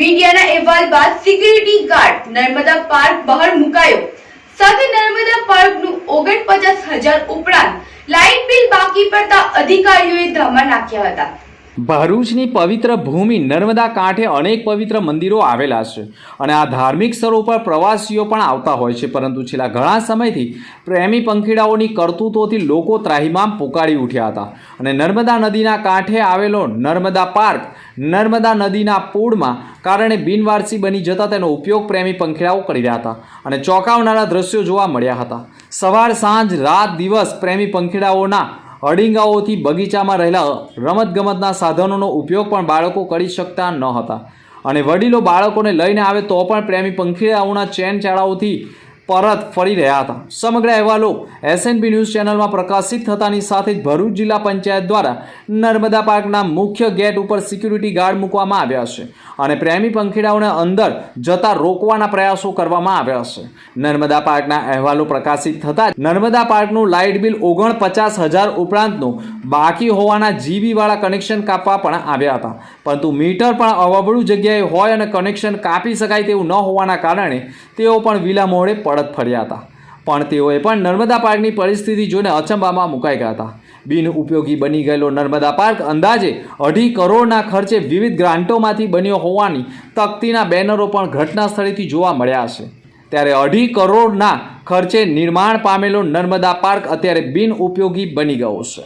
મીડિયાના અહેવાલ બાદ સિક્યુરિટી ગાર્ડ નર્મદા પાર્ક બહાર મુકાયો. સાથે નર્મદા પાર્કનું ઓગણપચાસ હજાર ઉપરાંત લાઇટ બિલ બાકી પડતા અધિકારીઓએ ધામા નાખ્યા હતા. ભરૂચની પવિત્ર ભૂમિ નર્મદા કાંઠે અનેક પવિત્ર મંદિરો આવેલા છે. અને આ ધાર્મિક સ્થળો પર પ્રવાસીઓ પણ આવતા હોય છે, પરંતુ છેલ્લા ઘણા સમયથી પ્રેમી પંખીડાઓની કરતૂતોથી લોકો ત્રાહિમામ પોકાળી ઉઠ્યા હતા. અને નર્મદા નદીના કાંઠે આવેલો નર્મદા પાર્ક, નર્મદા નદીના પૂળમાં કારણે બિનવારસી બની જતા તેનો ઉપયોગ પ્રેમી પંખીડાઓ કરી રહ્યા હતા અને ચોંકાવનારા દ્રશ્યો જોવા મળ્યા હતા. સવાર સાંજ રાત દિવસ પ્રેમી પંખીડાઓના અડીંગાઓથી બગીચામાં રહેલા રમતગમતના સાધનોનો ઉપયોગ પણ બાળકો કરી શકતા ન હતા. અને વડીલો બાળકોને લઈને આવે તો પણ પ્રેમી પંખીડાઓના ચેન ચાળાઓથી પરત ફરી રહ્યા હતા. સમગ્ર અહેવાલો એસએનબી ન્યૂઝ ચેનલમાં પ્રકાશિત થતાની સાથે જ ભરૂચ જિલ્લા પંચાયત દ્વારા નર્મદા પાર્કના મુખ્ય ગેટ ઉપર સિક્યુરિટી ગાર્ડ મૂકવામાં આવ્યા છે અને પ્રેમી પંખીડાઓને અંદર જતા રોકવાના પ્રયાસો કરવામાં આવ્યા છે. નર્મદા પાર્કના અહેવાલો પ્રકાશિત થતાં નર્મદા પાર્કનું લાઇટ બિલ ઓગણપચાસ હજાર ઉપરાંતનું બાકી હોવાના જીબીવાળા કનેક્શન કાપવા પણ આવ્યા હતા. પરંતુ મીટર પણ અવબળું જગ્યાએ હોય અને કનેક્શન કાપી શકાય તેવું ન હોવાના કારણે તેઓ પણ વિલા મોડે પડત ફર્યા હતા. પણ તેઓએ પણ નર્મદા પાર્કની પરિસ્થિતિ જોઈને અચંબામાં મુકાઈ ગયા હતા. બિન ઉપયોગી બની ગયેલો નર્મદા પાર્ક અંદાજે અઢી કરોડના ખર્ચે વિવિધ ગ્રાન્ટોમાંથી બન્યો હોવાની તકતીના બેનરો પણ ઘટના સ્થળેથી જોવા મળ્યા છે. ત્યારે અઢી કરોડના ખર્ચે નિર્માણ પામેલો નર્મદા પાર્ક અત્યારે બિન ઉપયોગી બની ગયો છે.